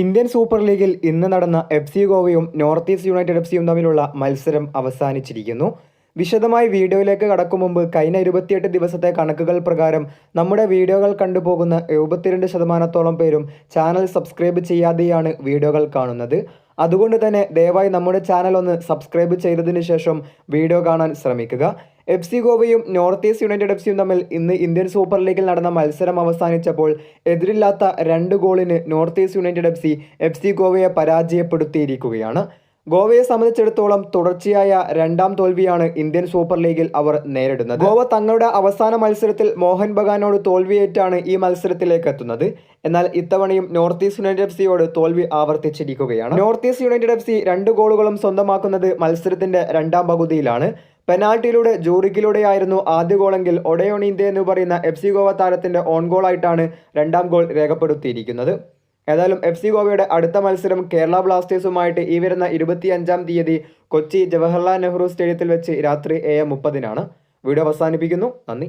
Indian super ലീഗിൽ ഇന്ന് നടന്ന എഫ് സി ഗോവയും നോർത്ത് ഈസ്റ്റ് യുണൈറ്റഡ് എഫ് സിയും തമ്മിലുള്ള മത്സരം അവസാനിച്ചിരിക്കുന്നു. വിശദമായി വീഡിയോയിലേക്ക് കടക്കും മുമ്പ് കഴിഞ്ഞ ഇരുപത്തിയെട്ട് ദിവസത്തെ കണക്കുകൾ പ്രകാരം നമ്മുടെ വീഡിയോകൾ കണ്ടുപോകുന്ന എഴുപത്തിരണ്ട് ശതമാനത്തോളം പേരും ചാനൽ സബ്സ്ക്രൈബ് ചെയ്യാതെയാണ് വീഡിയോകൾ കാണുന്നത്. അതുകൊണ്ട് തന്നെ ദയവായി നമ്മുടെ ചാനൽ ഒന്ന് സബ്സ്ക്രൈബ് ചെയ്തതിന് ശേഷം വീഡിയോ കാണാൻ ശ്രമിക്കുക. എഫ് സി ഗോവയും നോർത്ത് ഈസ്റ്റ് യുണൈറ്റഡ് എഫ് സിയും തമ്മിൽ ഇന്ന് ഇന്ത്യൻ സൂപ്പർ ലീഗിൽ നടന്ന മത്സരം അവസാനിച്ചപ്പോൾ എതിരില്ലാത്ത രണ്ട് ഗോളിന് North East United F C F C ഗോവയെ പരാജയപ്പെടുത്തിയിരിക്കുകയാണ്. ഗോവയെ സംബന്ധിച്ചിടത്തോളം തുടർച്ചയായ രണ്ടാം തോൽവിയാണ് ഇന്ത്യൻ സൂപ്പർ ലീഗിൽ അവർ നേരിടുന്നത്. ഗോവ തങ്ങളുടെ അവസാന മത്സരത്തിൽ മോഹൻ ബഗാനോട് തോൽവിയേറ്റാണ് ഈ മത്സരത്തിലേക്ക് എത്തുന്നത്. എന്നാൽ ഇത്തവണയും നോർത്ത് ഈസ്റ്റ് യുണൈറ്റഡ് എഫ് സിയോട് തോൽവി ആവർത്തിച്ചിരിക്കുകയാണ്. North East United F C രണ്ട് ഗോളുകളും സ്വന്തമാക്കുന്നത് മത്സരത്തിന്റെ രണ്ടാം പകുതിയിലാണ്. പെനാൽറ്റിയിലൂടെ ജൂറിക്കിലൂടെയായിരുന്നു ആദ്യ ഗോളെങ്കിൽ ഒഡയോണീന്ത്യ എന്ന് പറയുന്ന എഫ് സി ഗോവ താരത്തിന്റെ ഓൺ ഗോളായിട്ടാണ് രണ്ടാം ഗോൾ രേഖപ്പെടുത്തിയിരിക്കുന്നത്. ഏതായാലും എഫ് സി ഗോവയുടെ അടുത്ത മത്സരം കേരള ബ്ലാസ്റ്റേഴ്സുമായിട്ട് ഈ വരുന്ന ഇരുപത്തിയഞ്ചാം തീയതി കൊച്ചി ജവഹർലാൽ നെഹ്റു സ്റ്റേഡിയത്തിൽ വെച്ച് രാത്രി ഏഴ് മുപ്പതിനാണ്. വീഡിയോ അവസാനിപ്പിക്കുന്നു. നന്ദി.